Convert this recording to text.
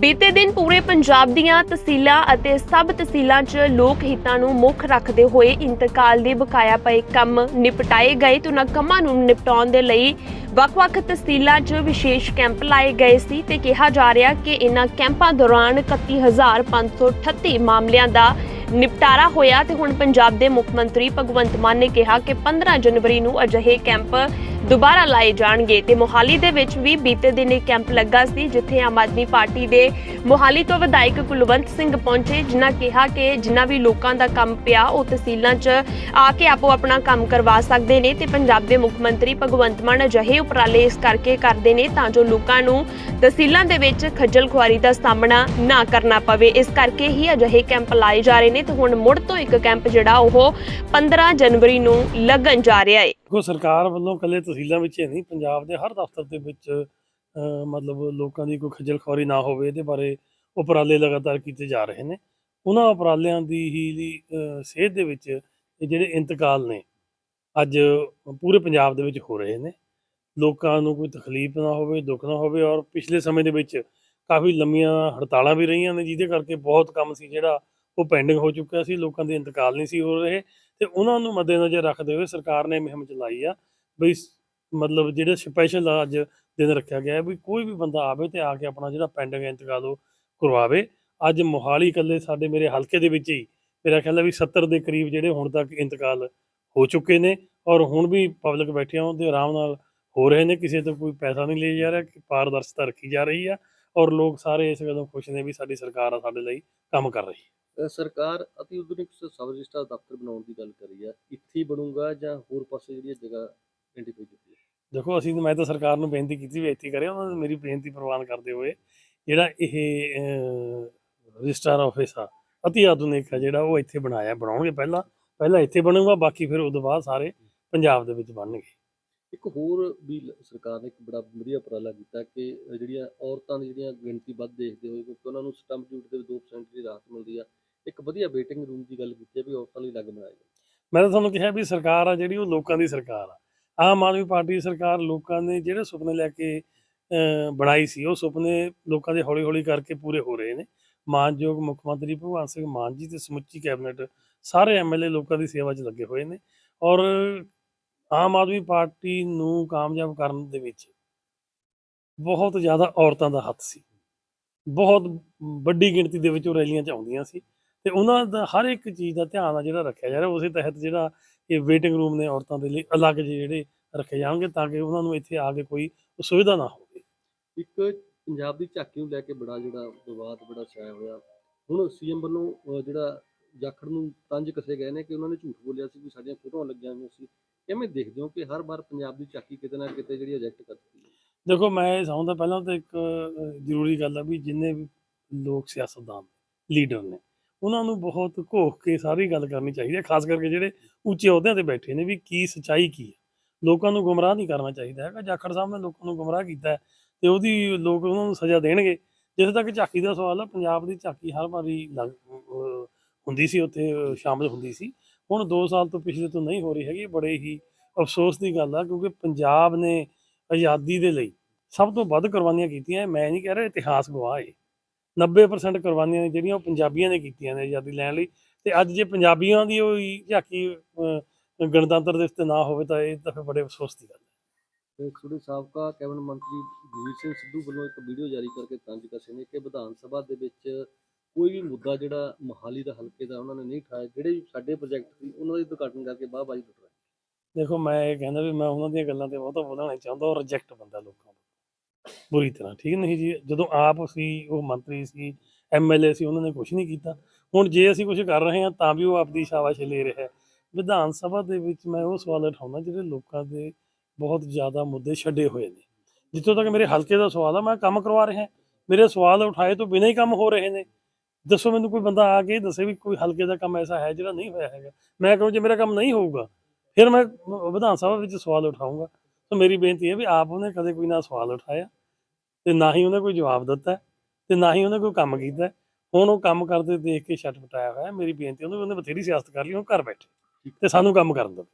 ਬੀਤੇ ਦਿਨ ਪੂਰੇ ਪੰਜਾਬ ਦੀਆਂ ਤਹਿਸੀਲਾਂ ਅਤੇ ਸਬ ਤਹਿਸੀਲਾਂ 'ਚ ਲੋਕ ਹਿੱਤਾਂ ਨੂੰ ਮੁੱਖ ਰੱਖਦੇ ਹੋਏ ਇੰਤਕਾਲ ਦੇ ਬਕਾਇਆ ਪਏ ਕੰਮ ਨਿਪਟਾਏ ਗਏ ਤੇ ਉਹਨਾਂ ਕੰਮਾਂ ਨੂੰ ਨਿਪਟਾਉਣ ਦੇ ਲਈ ਵੱਖ-ਵੱਖ ਤਹਿਸੀਲਾਂ 'ਚ ਵਿਸ਼ੇਸ਼ ਕੈਂਪ ਲਾਏ ਗਏ ਸੀ ਤੇ ਕਿਹਾ ਜਾ ਰਿਹਾ ਕਿ ਇਹਨਾਂ ਕੈਂਪਾਂ ਦੌਰਾਨ 31538 ਮਾਮਲਿਆਂ ਦਾ ਨਿਪਟਾਰਾ ਹੋਇਆ ਤੇ ਹੁਣ ਪੰਜਾਬ ਦੇ ਮੁੱਖ ਮੰਤਰੀ ਭਗਵੰਤ ਮਾਨ ਨੇ ਕਿਹਾ ਕਿ 15 ਜਨਵਰੀ ਨੂੰ ਅਜਿਹੇ ਕੈਂਪ ਦੁਬਾਰਾ ਲਾਏ ਜਾਣਗੇ ਤੇ ਮੋਹਾਲੀ ਦੇ ਵਿੱਚ ਵੀ ਬੀਤੇ ਦਿਨ ਇੱਕ ਕੈਂਪ ਲੱਗਾ ਸੀ, ਜਿੱਥੇ ਆਮ ਆਦਮੀ ਪਾਰਟੀ ਦੇ ਮੋਹਾਲੀ ਤੋਂ ਵਿਧਾਇਕ ਕੁਲਵੰਤ ਸਿੰਘ ਪਹੁੰਚੇ, ਜਿਨ੍ਹਾਂ ਕਿਹਾ ਕਿ ਜਿਨ੍ਹਾਂ ਵੀ ਲੋਕਾਂ ਦਾ ਕੰਮ ਪਿਆ, ਉਹ ਤਹਿਸੀਲਾਂ 'ਚ ਆ ਕੇ ਆਪੋ ਆਪਣਾ ਕੰਮ ਕਰਵਾ ਸਕਦੇ ਨੇ ਤੇ ਪੰਜਾਬ ਦੇ ਮੁੱਖ ਮੰਤਰੀ ਭਗਵੰਤ ਮਾਨ ਅਜਿਹੇ ਉਪਰਾਲੇ ਇਸ ਕਰਕੇ ਕਰਦੇ ਨੇ ਤਾਂ ਜੋ ਲੋਕਾਂ ਨੂੰ ਤਹਿਸੀਲਾਂ ਦੇ ਵਿੱਚ ਖੱਜਲ ਖੁਆਰੀ ਦਾ ਸਾਹਮਣਾ ਨਾ ਕਰਨਾ ਪਵੇ। ਇਸ ਕਰਕੇ ਹੀ ਅਜਿਹੇ ਕੈਂਪ ਲਾਏ ਜਾ ਰਹੇ ਨੇ ਤੇ ਹੁਣ ਮੁੜ ਤੋਂ ਇੱਕ ਕੈਂਪ ਜਿਹੜਾ ਉਹ 15 ਜਨਵਰੀ ਨੂੰ ਲੱਗਣ ਜਾ ਰਿਹਾ ਹੈ ਦੇਖੋ, ਸਰਕਾਰ ਵੱਲੋਂ ਕੱਲੇ ਤਹਿਸੀਲਾਂ ਵਿੱਚ ਹੀ ਨਹੀਂ, ਪੰਜਾਬ ਦੇ ਹਰ ਦਫ਼ਤਰ ਦੇ ਵਿੱਚ ਮਤਲਬ ਲੋਕਾਂ ਦੀ ਕੋਈ ਖੱਜਲ ਖੁਆਰੀ ਨਾ ਹੋਵੇ, ਇਹਦੇ ਬਾਰੇ ਉਪਰਾਲੇ ਲਗਾਤਾਰ ਕੀਤੇ ਜਾ ਰਹੇ ਨੇ। ਉਹਨਾਂ ਉਪਰਾਲਿਆਂ ਦੀ ਹੀ, ਦੀ ਸੇਧ ਦੇ ਵਿੱਚ ਜਿਹੜੇ ਇੰਤਕਾਲ ਨੇ, ਅੱਜ ਪੂਰੇ ਪੰਜਾਬ ਦੇ ਵਿੱਚ ਹੋ ਰਹੇ ਨੇ। ਲੋਕਾਂ ਨੂੰ ਕੋਈ ਤਕਲੀਫ ਨਾ ਹੋਵੇ, ਦੁੱਖ ਨਾ ਹੋਵੇ ਔਰ ਪਿਛਲੇ ਸਮੇਂ ਦੇ ਵਿੱਚ ਕਾਫੀ ਲੰਮੀਆਂ ਹੜਤਾਲਾਂ ਵੀ ਰਹੀਆਂ ਨੇ, ਜਿਹਦੇ ਕਰਕੇ ਬਹੁਤ ਕੰਮ ਸੀ ਜਿਹੜਾ ਉਹ ਪੈਂਡਿੰਗ ਹੋ ਚੁੱਕਿਆ ਸੀ, ਲੋਕਾਂ ਦੇ ਇੰਤਕਾਲ ਨਹੀਂ ਸੀ ਹੋ ਰਹੇ ਤੇ ਉਹਨਾਂ ਨੂੰ ਮੱਦੇਨਜ਼ਰ ਰੱਖਦੇ ਹੋਏ ਸਰਕਾਰ ਨੇ ਮੁਹਿੰਮ ਚਲਾਈ ਆ ਬਈ ਮਤਲਬ ਜਿਹੜੇ ਸਪੈਸ਼ਲ ਅੱਜ ਦਿਨ ਰੱਖਿਆ ਗਿਆ ਵੀ ਕੋਈ ਵੀ ਬੰਦਾ ਆਵੇ ਤੇ ਆ ਕੇ ਆਪਣਾ ਜਿਹੜਾ ਪੈਂਡਿੰਗ ਇੰਤਕਾਲ ਉਹ ਕਰਵਾਵੇ। ਅੱਜ ਮੋਹਾਲੀ ਇਕੱਲੇ ਸਾਡੇ ਮੇਰੇ ਹਲਕੇ ਦੇ ਵਿੱਚ ਹੀ ਮੇਰਾ ਖਿਆਲ ਹੈ ਵੀ 70 ਦੇ ਕਰੀਬ ਜਿਹੜੇ ਹੁਣ ਤੱਕ ਇੰਤਕਾਲ ਹੋ ਚੁੱਕੇ ਨੇ ਔਰ ਹੁਣ ਵੀ ਪਬਲਿਕ ਬੈਠੇ ਬੈਠਿਆਂ ਉਹਦੇ ਆਰਾਮ ਨਾਲ ਹੋ ਰਹੇ ਨੇ, ਕਿਸੇ ਤੋਂ ਕੋਈ ਪੈਸਾ ਨਹੀਂ ਲਿਆ ਜਾ ਰਿਹਾ, ਕਿ ਪਾਰਦਰਸ਼ਤਾ ਰੱਖੀ ਜਾ ਰਹੀ ਆ ਔਰ ਲੋਕ ਸਾਰੇ ਇਸ ਗੱਲੋਂ ਖੁਸ਼ ਨੇ ਵੀ ਸਾਡੀ ਸਰਕਾਰ ਆ, ਸਾਡੇ ਲਈ ਕੰਮ ਕਰ ਰਹੀ ਹੈ। ਸਰਕਾਰ ਅਤੀ ਆਧੁਨਿਕ ਸਬ ਰਜਿਸਟਰ ਦਫ਼ਤਰ ਬਣਾਉਣ ਦੀ ਗੱਲ ਕਰੀ ਆ ਇੱਥੇ ਬਣੂਗਾ ਜਾਂ ਹੋਰ ਪਾਸੇ ਜਿਹੜੀ ਇਹ ਜਗ੍ਹਾ ਆਇਡੈਂਟੀਫਾਈ ਕੀਤੀ ਹੈ ਦੇਖੋ ਅਸੀਂ ਤਾਂ- ਮੈਂ ਤਾਂ ਸਰਕਾਰ ਨੂੰ ਬੇਨਤੀ ਕੀਤੀ ਵੀ ਇੱਥੇ ਹੀ ਕਰੇ ਉਹਨਾਂ ਨੇ ਮੇਰੀ ਬੇਨਤੀ ਪ੍ਰਵਾਨ ਕਰਦੇ ਹੋਏ ਜਿਹੜਾ ਇਹ ਰਜਿਸਟਰ ਆਫਿਸ ਆ ਅਤੀ ਆਧੁਨਿਕ ਆ ਜਿਹੜਾ ਉਹ ਇੱਥੇ ਬਣਾਇਆ ਬਣਾਉਣਗੇ ਪਹਿਲਾਂ ਪਹਿਲਾਂ ਇੱਥੇ ਬਣੂਗਾ ਬਾਕੀ ਫਿਰ ਉਦੋਂ ਬਾਅਦ ਸਾਰੇ ਪੰਜਾਬ ਦੇ ਵਿੱਚ ਬਣਨਗੇ। ਇੱਕ ਹੋਰ ਵੀ ਸਰਕਾਰ ਨੇ ਇੱਕ ਬੜਾ ਵਧੀਆ ਉਪਰਾਲਾ ਕੀਤਾ ਕਿ ਜਿਹੜੀਆਂ ਔਰਤਾਂ ਦੀ ਜਿਹੜੀਆਂ ਗਿਣਤੀ ਵੱਧ ਦੇਖਦੇ ਹੋਏ ਕਿਉਂਕਿ ਉਹਨਾਂ ਨੂੰ ਸਟੰਪ ਡਿਊਟੀ ਦੇ 2% ਦੀ ਰਾਹਤ ਮਿਲਦੀ ਆ ਇੱਕ ਵਧੀਆ ਵੇਟਿੰਗ ਰੂਮ ਦੀ ਗੱਲ ਕੀਤੀ ਹੈ ਵੀ ਔਰਤਾਂ ਲਈ ਅਲੱਗ ਬਣਾਇਆ ਗਿਆ ਮੈਂ ਤਾਂ ਤੁਹਾਨੂੰ ਕਿਹਾ ਵੀ ਸਰਕਾਰ ਆ ਜਿਹੜੀ ਉਹ ਲੋਕਾਂ ਦੀ ਸਰਕਾਰ ਆ। ਆਮ ਆਦਮੀ ਪਾਰਟੀ ਦੀ ਸਰਕਾਰ ਲੋਕਾਂ ਨੇ ਜਿਹੜੇ ਸੁਪਨੇ ਲੈ ਕੇ ਬਣਾਈ ਸੀ, ਉਹ ਸੁਪਨੇ ਲੋਕਾਂ ਦੇ ਹੌਲੀ ਹੌਲੀ ਕਰਕੇ ਪੂਰੇ ਹੋ ਰਹੇ ਨੇ। ਮਾਨਯੋਗ ਮੁੱਖ ਮੰਤਰੀ ਭਗਵੰਤ ਸਿੰਘ ਮਾਨ ਜੀ ਤੇ ਸਮੁੱਚੀ ਕੈਬਨਿਟ ਸਾਰੇ ਐਮਐਲਏ ਲੋਕਾਂ ਦੀ ਸੇਵਾ 'ਚ ਲੱਗੇ ਹੋਏ ਨੇ ਔਰ ਆਮ ਆਦਮੀ ਪਾਰਟੀ ਨੂੰ ਕਾਮਯਾਬ ਕਰਨ ਦੇ ਵਿੱਚ ਬਹੁਤ ਜ਼ਿਆਦਾ ਔਰਤਾਂ ਦਾ ਹੱਥ ਸੀ। ਬਹੁਤ ਵੱਡੀ ਗਿਣਤੀ ਦੇ ਵਿੱਚ ਉਹ ਰੈਲੀਆਂ 'ਚ ਆਉਂਦੀਆਂ ਸੀ। ਤੇ ਉਹਨਾਂ ਦਾ ਹਰ ਇੱਕ ਚੀਜ਼ ਦਾ ਧਿਆਨ ਆ ਜਿਹੜਾ ਰੱਖਿਆ ਜਾ ਰਿਹਾ ਉਸੇ ਤਹਿਤ ਜਿਹੜਾ ਇਹ ਵੇਟਿੰਗ ਰੂਮ ਨੇ ਔਰਤਾਂ ਦੇ ਲਈ ਅਲੱਗ ਜਿਹੇ ਜਿਹੜੇ ਰੱਖੇ ਜਾਣਗੇ ਤਾਂ ਕਿ ਉਹਨਾਂ ਨੂੰ ਇੱਥੇ ਆ ਕੇ ਕੋਈ ਅਸੁਵਿਧਾ ਨਾ ਹੋਵੇ। ਇੱਕ ਪੰਜਾਬ ਦੀ ਝਾਕੀ ਨੂੰ ਲੈ ਕੇ ਬੜਾ ਜਿਹੜਾ ਵਿਵਾਦ ਬੜਾ ਛਾਇਆ ਹੋਇਆ। ਹੁਣ ਸੀਐਮ ਵੱਲੋਂ ਜਿਹੜਾ ਜਾਖੜ ਨੂੰ ਤੰਜ ਕਸੇ ਗਏ ਨੇ ਕਿ ਉਹਨਾਂ ਨੇ ਝੂਠ ਬੋਲਿਆ ਸੀ ਵੀ ਸਾਡੀਆਂ ਫੋਟੋਆਂ ਲੱਗੀਆਂ ਹੋਈਆਂ ਸੀ। ਕਿਵੇਂ ਦੇਖਦੇ ਹੋ ਕਿ ਹਰ ਵਾਰ ਪੰਜਾਬ ਦੀ ਝਾਕੀ ਕਿਤੇ ਨਾ ਕਿਤੇ ਜਿਹੜੀ ਰਿਜੈਕਟ ਕਰਦੀ ਹੈ? ਦੇਖੋ ਮੈਂ ਇਹ ਸਮਝਦਾ ਪਹਿਲਾਂ ਤਾਂ ਇੱਕ ਜ਼ਰੂਰੀ ਗੱਲ ਆ ਵੀ ਜਿੰਨੇ ਵੀ ਲੋਕ ਸਿਆਸਤਦਾਨ ਲੀਡਰ ਨੇ ਉਹਨਾਂ ਨੂੰ ਬਹੁਤ ਘੋਖ ਕੇ ਸਾਰੀ ਗੱਲ ਕਰਨੀ ਚਾਹੀਦੀ ਹੈ, ਖਾਸ ਕਰਕੇ ਜਿਹੜੇ ਉੱਚੇ ਅਹੁਦਿਆਂ ਤੇ ਬੈਠੇ ਨੇ ਵੀ ਕੀ ਸੱਚਾਈ ਕੀ ਹੈ। ਲੋਕਾਂ ਨੂੰ ਗੁੰਮਰਾਹ ਨਹੀਂ ਕਰਨਾ ਚਾਹੀਦਾ ਹੈਗਾ ਜਾਖੜ ਸਾਹਿਬ ਨੇ ਲੋਕਾਂ ਨੂੰ ਗੁੰਮਰਾਹ ਕੀਤਾ ਹੈ, ਤੇ ਉਹਦੀ ਲੋਕ ਉਹਨਾਂ ਨੂੰ ਸਜ਼ਾ ਦੇਣਗੇ। ਜਿੱਥੇ ਤੱਕ ਝਾਕੀ ਦਾ ਸਵਾਲ ਆ, ਪੰਜਾਬ ਦੀ ਝਾਕੀ ਹਰ ਵਾਰੀ ਲੱਗ- ਹੁੰਦੀ ਸੀ, ਉੱਥੇ, ਅਹ, ਸ਼ਾਮਲ ਹੁੰਦੀ ਸੀ। ਹੁਣ 2 ਸਾਲ ਤੋਂ ਪਿਛਲੇ ਤੋਂ ਨਹੀਂ ਹੋ ਰਹੀ ਹੈਗੀ, ਬੜੇ ਹੀ ਅਫਸੋਸ ਦੀ ਗੱਲ ਆ, ਕਿਉਂਕਿ ਪੰਜਾਬ ਨੇ ਆਜ਼ਾਦੀ ਦੇ ਲਈ ਸਭ ਤੋਂ ਵੱਧ ਕੁਰਬਾਨੀਆਂ ਕੀਤੀਆਂ ਮੈਂ ਨਹੀਂ ਕਹਿ ਰਿਹਾ ਇਤਿਹਾਸ ਗਵਾਹ ਹੈ। 90% ਕੁਰਬਾਨੀਆਂ ਨੇ ਜਿਹੜੀਆਂ ਉਹ ਪੰਜਾਬੀਆਂ ਨੇ ਕੀਤੀਆਂ ਨੇ ਆਜ਼ਾਦੀ ਲੈਣ ਲਈ ਤੇ ਅੱਜ ਜੇ ਪੰਜਾਬੀਆਂ ਦੀ ਉਹ ਝਾਕੀ ਗਣਤੰਤਰ ਦਿਵਸ ਤੇ ਨਾ ਹੋਵੇ ਤਾਂ ਇਹ ਤਾਂ ਫਿਰ ਬੜੇ ਅਫਸੋਸ ਦੀ ਗੱਲ ਹੈ। ਤੁਹਾਡੇ ਸਾਬਕਾ ਕੈਬਨਿਟ ਮੰਤਰੀ ਬਲਵੀਰ ਸਿੰਘ ਸਿੱਧੂ ਵੱਲੋਂ ਇੱਕ ਵੀਡੀਓ ਜਾਰੀ ਕਰਕੇ ਤੰਜ ਕਸੇ ਨੇ ਕਿ ਵਿਧਾਨ ਸਭਾ ਦੇ ਵਿੱਚ ਕੋਈ ਵੀ ਮੁੱਦਾ ਜਿਹੜਾ ਮੋਹਾਲੀ ਦਾ ਹਲਕੇ ਦਾ ਉਹਨਾਂ ਨੇ ਨਹੀਂ ਉਠਾਇਆ ਜਿਹੜੇ ਵੀ ਸਾਡੇ ਪ੍ਰੋਜੈਕਟ ਸੀ ਉਹਨਾਂ ਦਾ ਉਦਘਾਟਨ ਕਰਕੇ ਬਾਹਬਾਜੀ ਲੁੱਟ ਰਹੇ ਦੇਖੋ ਮੈਂ ਇਹ ਕਹਿੰਦਾ ਵੀ ਮੈਂ ਉਹਨਾਂ ਦੀਆਂ ਗੱਲਾਂ ਤੇ ਬਹੁਤਾ ਬੋਲਣਾ ਨਹੀਂ ਚਾਹੁੰਦਾ ਉਹ ਰਿਜੈਕਟ ਬੰਦਾ ਲੋਕਾਂ ਦਾ। ਬੁਰੀ ਤਰ੍ਹਾਂ, ਠੀਕ ਨਹੀਂ ਜੀ? ਜਦੋਂ ਆਪ ਸੀ, ਉਹ ਮੰਤਰੀ ਸੀ ਐਮਐਲਏ ਸੀ, ਉਹਨਾਂ ਨੇ ਕੁਝ ਨਹੀਂ ਕੀਤਾ। ਹੁਣ ਜੇ ਅਸੀਂ ਕੁਝ ਕਰ ਰਹੇ ਹਾਂ, ਤਾਂ ਵੀ ਉਹ ਆਪਦੀ ਸ਼ਾਬਾਸ਼ ਲੈ ਰਿਹਾ ਹੈ। ਵਿਧਾਨ ਸਭਾ ਦੇ ਵਿੱਚ ਮੈਂ ਉਹ ਸਵਾਲ ਉਠਾਉਣਾ ਜਿਹੜੇ ਲੋਕਾਂ ਦੇ ਬਹੁਤ ਜ਼ਿਆਦਾ ਮੁੱਦੇ ਛੱਡੇ ਹੋਏ ਨੇ। ਜਿੱਥੋਂ ਤੱਕ ਮੇਰੇ ਹਲਕੇ ਦਾ ਸਵਾਲ ਆ, ਮੈਂ ਕੰਮ ਕਰਵਾ ਰਿਹਾ। ਮੇਰੇ ਸਵਾਲ ਉਠਾਏ ਤੋਂ ਬਿਨਾਂ ਹੀ ਕੰਮ ਹੋ ਰਹੇ ਨੇ। ਦੱਸੋ ਮੈਨੂੰ ਕੋਈ ਬੰਦਾ ਆ ਕੇ ਦੱਸੇ ਵੀ ਕੋਈ ਹਲਕੇ ਦਾ ਕੰਮ ਐਸਾ ਹੈ ਜਿਹੜਾ ਨਹੀਂ ਹੋਇਆ ਹੈਗਾ। ਮੈਂ ਕਹੂੰ, ਜੇ ਮੇਰਾ ਕੰਮ ਨਹੀਂ ਹੋਊਗਾ, ਫਿਰ ਮੈਂ ਵਿਧਾਨ ਸਭਾ ਵਿੱਚ ਸਵਾਲ ਉਠਾਊਂਗਾ। ਤਾਂ ਮੇਰੀ ਬੇਨਤੀ ਹੈ ਵੀ ਆਪ ਉਹਨੇ ਕਦੇ ਕੋਈ ਨਾ ਸਵਾਲ ਉਠਾਇਆ। ਤੇ ਨਾ ਹੀ ਉਹਨੇ ਕੋਈ ਜਵਾਬ ਦਿੱਤਾ ਤੇ ਨਾ ਹੀ ਉਹਨੇ ਕੋਈ ਕੰਮ ਕੀਤਾ। ਹੁਣ ਉਹ ਕੰਮ ਕਰਦੇ ਦੇਖ ਕੇ ਛੱਟ ਪਟਾਇਆ ਹੋਇਆ। ਮੇਰੀ ਬੇਨਤੀ ਉਹਨੂੰ ਉਹਨੇ ਬਥੇਰੀ ਸਿਆਸਤ ਕਰ ਲਈ ਉਹ ਘਰ ਬੈਠੇ ਤੇ ਸਾਨੂੰ ਕੰਮ ਕਰਨ ਦਿਓ